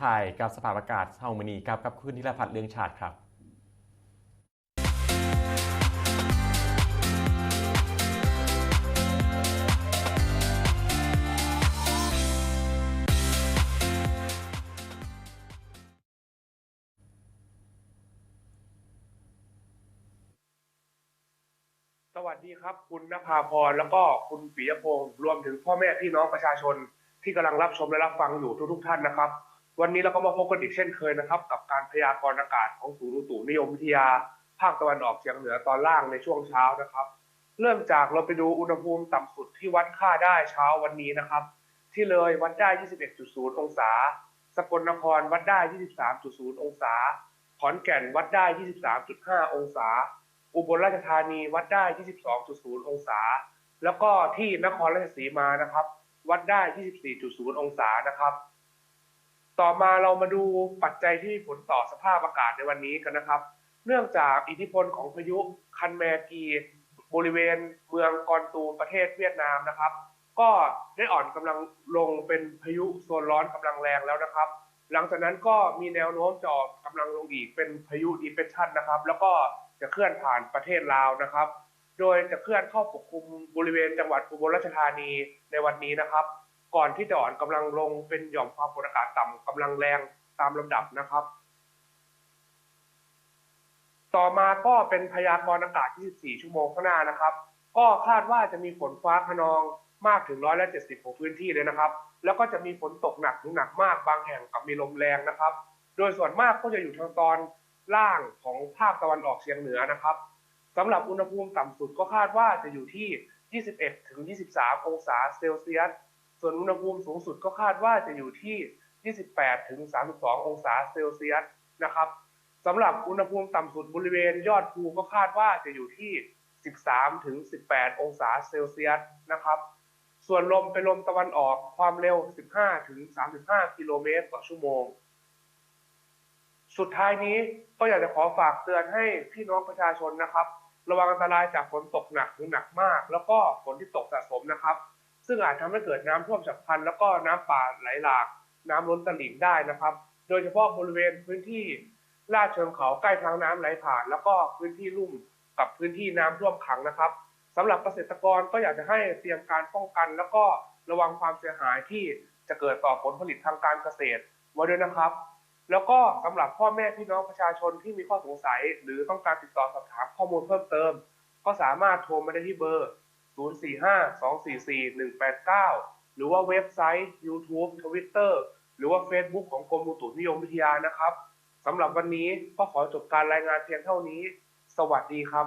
ไทายกับสภาพอากาศเฮามือนีครับกับคุณธีรพัฒน์เลืองชาติครับสวัสดีครับ คุณนภาพรแล้วก็คุณปิยพงศ์รวมถึงพ่อแม่พี่น้องประชาชนที่กำลังรับชมและรับฟังอยู่ทุกๆท่านนะครับ วันนี้เราก็มาพบกันอีกเช่นเคยนะครับ กับการพยากรณ์อากาศของศูนย์อุตุนิยมวิทยา ภาคตะวันออกเฉียงเหนือตอนล่างในช่วงเช้านะครับ เริ่มจากเราไปดูอุณหภูมิต่ำสุดที่วัดค่าได้เช้าวันนี้นะครับ ที่เลยวัดได้ 21.0 องศา สกลนครวัดได้ 23.0 องศา ขอนแก่นวัดได้ 23.5 องศา อุบลราชธานีวัดได้ 22.0 องศา แล้วก็ที่นครราชสีมานะครับ วัดได้ 24.0 องศานะครับ ต่อมาเรามาดูปัจจัยที่มีผลต่อสภาพอากาศในวันนี้กันนะครับ เนื่องจากอิทธิพลของพายุคันแมกีบริเวณเมืองกอนตูประเทศเวียดนามนะครับ ก็ได้อ่อนกำลังลงเป็นพายุโซนร้อนกำลังแรงแล้วนะครับ หลังจากนั้นก็มีแนวโน้มจะออนกำลังลงอีกเป็นพายุดีเพรสชันนะครับ แล้วก็จะเคลื่อนผ่านประเทศลาวนะครับ โดยจะเคลื่อนเข้าปกคลุมบริเวณจังหวัดอุบลราชธานีในวันนี้นะครับ ก่อนที่จะอ่อนกำลังลงเป็นหย่อมความกดอากาศต่ำกำลังแรงตามลำดับนะครับ ต่อมาก็เป็นพยากรณ์อากาศ 24 ชั่วโมงข้างหน้านะครับ ก็คาดว่าจะมีฝนฟ้าขนองมากถึงร้อยละ70ของพื้นที่เลยนะครับ แล้วก็จะมีฝนตกหนักถึงหนักมากบางแห่งกับมีลมแรงนะครับ โดยส่วนมากก็จะอยู่ทางตอนล่างของภาคตะวันออกเฉียงเหนือนะครับสำหรับอุณหภูมิต่ำสุดก็คาดว่าจะอยู่ที่ 21ถึง23 องศาเซลเซียส ส่วนอุณหภูมิสูงสุดก็คาดว่าจะอยู่ที่ 28 ถึง 32 องศาเซลเซียสนะครับสำหรับอุณหภูมิต่ำสุดบริเวณยอดภูก็คาดว่าจะอยู่ที่ 13 ถึง 18 องศาเซลเซียสนะครับ ส่วนลมเป็นลมตะวันออกความเร็ว 15 ถึง 35 กิโลเมตรต่อชั่วโมง สุดท้ายนี้ก็อยากจะขอฝากเตือนให้พี่น้องประชาชนนะครับ ระวังอันตรายจากฝนตกหนักถึงหนักมาก แล้วก็ฝนที่ตกสะสมนะครับ ซึ่งอาจทำให้เกิดน้ำท่วมฉับพลันแล้วก็น้ำป่าไหลหลาก น้ำล้นตลิ่งได้นะครับ โดยเฉพาะบริเวณพื้นที่ลาดเชิงเขาใกล้ทางน้ำไหลผ่าน แล้วก็พื้นที่ลุ่มกับพื้นที่น้ำท่วมขังนะครับสำหรับเกษตรกรก็อยากจะให้เตรียมการป้องกัน แล้วก็ระวังความเสียหายที่จะเกิดต่อผลผลิตทางการเกษตรไว้ด้วยนะครับ แล้วก็สำหรับพ่อแม่พี่น้องประชาชนที่มีข้อสงสัย หรือต้องการติดต่อสอบถามข้อมูลเพิ่มเติม ก็สามารถโทรมาได้ที่เบอร์ 045-244-189 หรือว่าเว็บไซต์ YouTube Twitter หรือว่า Facebook ของกรมอุตุนิยมวิทยานะครับสำหรับวันนี้ก็ขอจบการรายงานเพียงเท่านี้ สวัสดีครับ